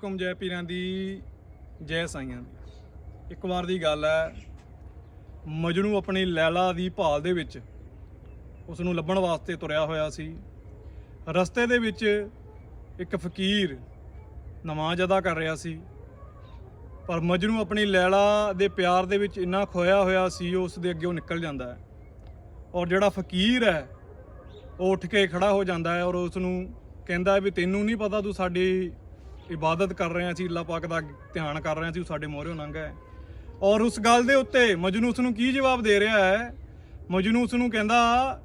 ਹੁਕਮ ਜੈ ਪੀਰਾਂ ਦੀ, ਜੈ ਸਾਈਆਂ ਦੀ। ਇੱਕ ਵਾਰ ਦੀ ਗੱਲ ਹੈ, ਮਜਨੂ ਆਪਣੀ ਲੈਲਾ ਦੀ ਭਾਲ ਦੇ ਵਿੱਚ ਉਸ ਨੂੰ ਲੱਭਣ ਵਾਸਤੇ ਤੁਰਿਆ ਹੋਇਆ ਸੀ। ਰਸਤੇ ਦੇ ਵਿੱਚ ਇੱਕ ਫਕੀਰ ਨਮਾਜ਼ ਅਦਾ ਕਰ ਰਿਹਾ ਸੀ। ਪਰ ਮਜਨੂ ਆਪਣੀ ਲੈਲਾ ਦੇ ਪਿਆਰ ਦੇ ਵਿੱਚ ਇੰਨਾ ਖੋਇਆ ਹੋਇਆ ਸੀ, ਉਸ ਦੇ ਅੱਗੇ ਉਹ ਨਿਕਲ ਜਾਂਦਾ ਹੈ। ਔਰ ਜਿਹੜਾ ਫਕੀਰ ਹੈ, ਉਹ ਉੱਠ ਕੇ ਖੜਾ ਹੋ ਜਾਂਦਾ ਹੈ ਔਰ ਉਸ ਨੂੰ ਕਹਿੰਦਾ ਵੀ, ਤੈਨੂੰ ਨਹੀਂ ਪਤਾ ਤੂੰ ਸਾਡੀ ਇਬਾਦਤ ਕਰ ਰਿਹਾ ਸੀ ਅੱਲਾਹ ਪਾਕ ਦਾ ਧਿਆਨ ਕਰ ਰਿਹਾ ਸੀ ਉਹ ਸਾਡੇ ਮੋਹਰੇ ਲੰਘਾ ਹੈ। ਔਰ ਉਸ ਗੱਲ ਦੇ ਉੱਤੇ ਮਜਨੂ ਉਸ ਨੂੰ ਕੀ ਜਵਾਬ ਦੇ ਰਿਹਾ ਹੈ? ਮਜਨੂ ਉਸ ਨੂੰ ਕਹਿੰਦਾ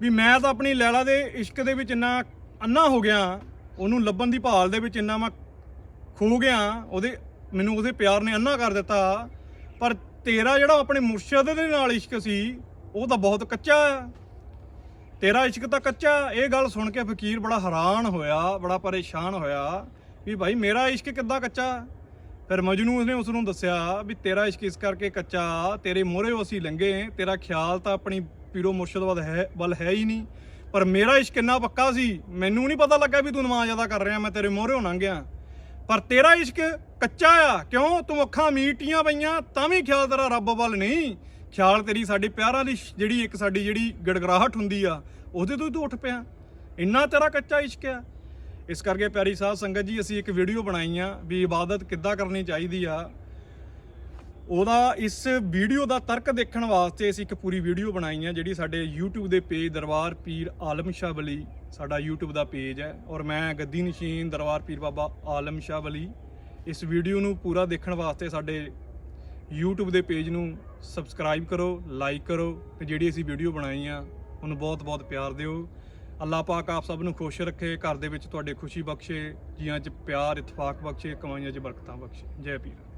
ਵੀ ਮੈਂ ਤਾਂ ਆਪਣੀ ਲੈਲਾ ਦੇ ਇਸ਼ਕ ਦੇ ਵਿੱਚ ਇੰਨਾ ਅੰਨਾ ਹੋ ਗਿਆ, ਉਹਨੂੰ ਲੱਭਣ ਦੀ ਭਾਲ ਦੇ ਵਿੱਚ ਇੰਨਾ ਮੈਂ ਖੋ ਗਿਆ, ਉਹਦੇ, ਮੈਨੂੰ ਉਹਦੇ ਪਿਆਰ ਨੇ ਅੰਨਾ ਕਰ ਦਿੱਤਾ। ਪਰ ਤੇਰਾ ਜਿਹੜਾ ਆਪਣੇ ਮੁਰਸ਼ਦ ਦੇ ਨਾਲ ਇਸ਼ਕ ਸੀ, ਉਹ ਤਾਂ ਬਹੁਤ ਕੱਚਾ ਆ ਤੇਰਾ ਇਸ਼ਕ ਤਾਂ ਕੱਚਾ ਇਹ ਗੱਲ ਸੁਣ ਕੇ ਫਕੀਰ ਬੜਾ ਹੈਰਾਨ ਹੋਇਆ, ਬੜਾ ਪਰੇਸ਼ਾਨ ਹੋਇਆ। ਵੀ ਭਾਈ ਮੇਰਾ ਇਸ਼ਕ ਕਿੱਦਾਂ ਕੱਚਾ? ਫਿਰ ਮਜਨੂ ਨੇ ਉਸ ਨੂੰ ਦੱਸਿਆ ਵੀ ਤੇਰਾ ਇਸ਼ਕ ਇਸ ਕਰਕੇ ਕੱਚਾ, ਤੇਰੇ ਮੋਹਰੇ ਅਸੀਂ ਲੰਘੇ, ਤੇਰਾ ਖਿਆਲ ਤਾਂ ਆਪਣੀ ਪੀਰੋ ਮੁਰਸ਼ਦ ਵੱਲ ਹੈ ਵੱਲ ਹੈ ਹੀ ਨਹੀਂ। ਪਰ ਮੇਰਾ ਇਸ਼ਕ ਇੰਨਾ ਪੱਕਾ ਸੀ, ਮੈਨੂੰ ਨਹੀਂ ਪਤਾ ਲੱਗਾ ਵੀ ਤੂੰ ਨਮਾਜ਼ ਅਦਾ ਕਰ ਰਿਹਾ, ਮੈਂ ਤੇਰੇ ਮੋਹਰੇ ਲੰਘਿਆ ਪਰ ਤੇਰਾ ਇਸ਼ਕ ਕੱਚਾ ਆ, ਕਿਉਂ? ਤੂੰ ਅੱਖਾਂ ਮੀਟੀਆਂ ਪਈਆਂ, ਤਾਂ ਵੀ ਖਿਆਲ ਤੇਰਾ ਰੱਬ ਵੱਲ ਨਹੀਂ। ਖਿਆਲ ਤੇਰੀ ਸਾਡੇ ਪਿਆਰਾਂ ਦੀ ਜਿਹੜੀ ਇੱਕ ਸਾਡੀ ਜਿਹੜੀ ਗੜਗੜਾਹਟ ਹੁੰਦੀ ਆ, ਉਹਦੇ ਤੋਂ ਹੀ ਤੂੰ ਉੱਠ ਪਿਆ। ਇੰਨਾ ਤੇਰਾ ਕੱਚਾ ਇਸ਼ਕ ਆ। ਇਸ ਕਰਕੇ ਪਿਆਰੀ ਸਾਧ ਸੰਗਤ ਜੀ, ਅਸੀਂ ਇੱਕ ਵੀਡੀਓ ਬਣਾਈ ਆ ਵੀ ਇਬਾਦਤ ਕਿੱਦਾਂ ਕਰਨੀ ਚਾਹੀਦੀ ਆ। ਉਹਦਾ ਇਸ ਵੀਡੀਓ ਦਾ ਤਰਕ ਦੇਖਣ ਵਾਸਤੇ ਅਸੀਂ ਇੱਕ ਪੂਰੀ ਵੀਡੀਓ ਬਣਾਈ ਆ, ਜਿਹੜੀ ਸਾਡੇ YouTube ਦੇ ਪੇਜ ਦਰਬਾਰ ਪੀਰ ਆਲਮ ਸ਼ਾਹ ਵਲੀ ਸਾਡਾ YouTube ਦਾ ਪੇਜ ਹੈ। ਔਰ ਮੈਂ ਗੱਦੀ ਨਸ਼ੀਨ ਦਰਬਾਰ ਪੀਰ ਬਾਬਾ ਆਲਮ ਸ਼ਾਹ ਵਲੀ ਇਸ ਵੀਡੀਓ ਨੂੰ ਪੂਰਾ ਦੇਖਣ ਵਾਸਤੇ ਸਾਡੇ YouTube ਦੇ ਪੇਜ ਨੂੰ ਸਬਸਕ੍ਰਾਈਬ ਕਰੋ ਲਾਈਕ ਕਰੋ ਤੇ ਜਿਹੜੀ ਅਸੀਂ ਵੀਡੀਓ ਬਣਾਈ ਆ, ਉਹਨੂੰ ਬਹੁਤ ਬਹੁਤ ਪਿਆਰ ਦਿਓ। ਅੱਲਾਹ ਪਾਕ ਆਪ ਸਭ ਨੂੰ ਖੁਸ਼ ਰੱਖੇ, ਘਰ ਦੇ ਵਿੱਚ ਤੁਹਾਡੇ ਖੁਸ਼ੀ ਬਖਸ਼ੇ, ਜੀਆਂ 'ਚ ਪਿਆਰ, ਇਤਫਾਕ ਬਖਸ਼ੇ, ਕਮਾਈਆਂ 'ਚ ਬਰਕਤਾਂ ਬਖਸ਼ੇ। ਜੈ ਪੀਰ।